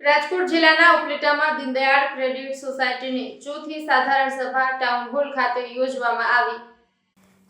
રાજકોટ જિલ્લાના ઉપલેટામાં દીનદયાળ ક્રેડિટ સોસાયટીની ચોથી સાધારણ સભા ટાઉન હોલ ખાતે યોજવામાં આવી.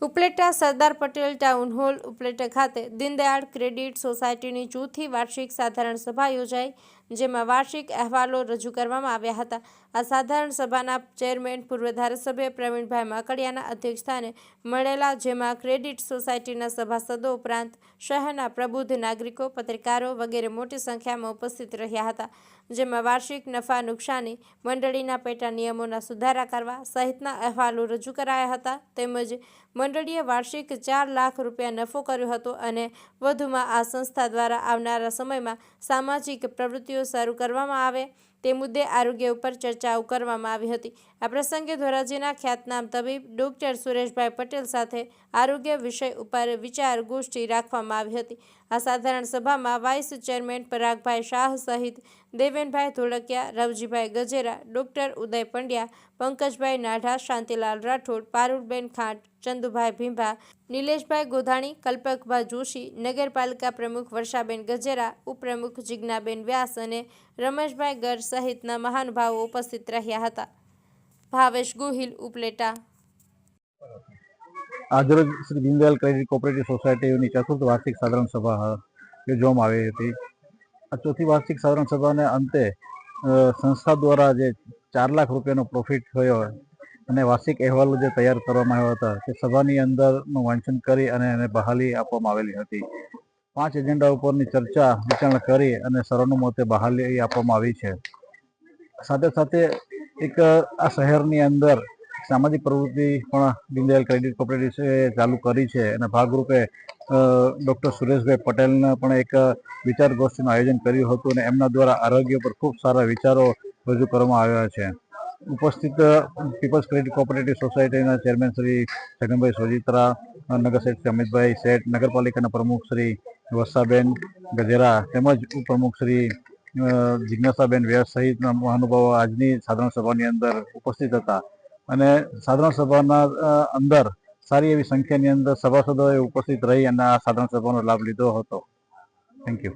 ઉપલેટા સરદાર પટેલ ટાઉન હોલ ઉપલેટા ખાતે દીનદયાળ ક્રેડિટ સોસાયટીની ચોથી વાર્ષિક સાધારણ સભા યોજાઈ, જેમાં વાર્ષિક અહેવાલો રજૂ કરવામાં આવ્યા હતા. આ સાધારણ સભાના ચેરમેન, પૂર્વ ધારાસભ્ય પ્રવીણભાઈ માકડિયાના અધ્યક્ષસ્થાને મળેલા, જેમાં ક્રેડિટ સોસાયટીના સભાસદો ઉપરાંત શહેરના પ્રબુદ્ધ નાગરિકો, પત્રકારો વગેરે મોટી સંખ્યામાં ઉપસ્થિત રહ્યા હતા, જેમાં વાર્ષિક નફા નુકસાની, મંડળીના પેટા નિયમોના સુધારા કરવા સહિતના અહેવાલો રજૂ કરાયા હતા. તેમજ મંડળીએ વાર્ષિક ચાર લાખ રૂપિયા નફો કર્યો હતો અને વધુમાં આ સંસ્થા દ્વારા આવનારા સમયમાં સામાજિક પ્રવૃત્તિઓ શરૂ કરવામાં આવે. તે મુદ્દે આરોગ્ય ઉપર ચર્ચાઓ કરવામાં આવી હતી. આ પ્રસંગે ધોરાજીના ખ્યાતનામ તબીબ ડોક્ટર સુરેશભાઈ પટેલ સાથે આરોગ્ય વિષય ઉપર વિચાર ગોષ્ઠી રાખવામાં આવી હતી. આ સાધારણ સભામાં વાઇસ ચેરમેન પરાગભાઈ શાહ સહિત દેવેનભાઈ ધોળકિયા, રવજીભાઈ ગજેરા, ડૉક્ટર ઉદય પંડ્યા, પંકજભાઈ નાઢા, શાંતિલાલ રાઠોડ, પારુલબેન ખાંટ, ચંદુભાઈ ભીંભા, નિલેશભાઈ ગોધાણી, કલ્પકભાઈ જોશી, નગરપાલિકા પ્રમુખ વર્ષાબેન ગજેરા, ઉપપ્રમુખ જિજ્ઞાબેન વ્યાસ અને રમેશભાઈ ગર સહિતના મહાનુભાવો ઉપસ્થિત રહ્યા હતા. ભાવેશ ગોહિલ, ઉપલેટા. આજરોજ શ્રી દીનદયાલ ક્રેડિટ કોઓપરેટિવ સોસાયટીની ચતુર્થ વાર્ષિક સાધારણ સભા યોજવામાં આવી હતી. આ ચોથી વાર્ષિક સાધારણ સભાને અંતે સંસ્થા દ્વારા જે ચાર લાખ રૂપિયાનો પ્રોફિટ થયો અને વાર્ષિક અહેવાલો જે તૈયાર કરવામાં આવ્યા હતા, તે સભાની અંદરનું વાંચન કરી અને એને બહાલી આપવામાં આવેલી હતી. પાંચ એજન્ડા ઉપરની ચર્ચા વિચારણા કરી અને સર્વાનુમતે બહાલી આપવામાં આવી છે. સાથે સાથે એક આ શહેરની અંદર સામાજિક પ્રવૃત્તિ પણ દીનદયાલ ક્રેડિટ કોઓપરેટિવ ચાલુ કરી છે અને ભાગરૂપે ડૉક્ટર સુરેશભાઈ પટેલને પણ એક વિચાર ગોષ્ઠીનું આયોજન કર્યું હતું અને એમના દ્વારા આરોગ્ય પર ખૂબ સારા વિચારો રજૂ કરવામાં આવ્યા છે. ઉપસ્થિત પીપલ્સ ક્રેડિટ કોઓપરેટિવ સોસાયટીના ચેરમેન શ્રી છગનભાઈ સોજિત્રા, નગર શેઠ શ્રી અમિતભાઈ શેઠ, નગરપાલિકાના પ્રમુખ શ્રી વર્ષાબેન ગજેરા તેમજ ઉપપ્રમુખ શ્રી જિજ્ઞાસાબેન વ્યાસ સહિતના મહાનુભાવો આજની સાધારણ સભાની અંદર ઉપસ્થિત હતા. અને સાધારણ સભાના અંદર સારી એવી સંખ્યાની અંદર સભાસદોએ ઉપસ્થિત રહી અને આ સાધારણ સભાનો લાભ લીધો હતો. Thank you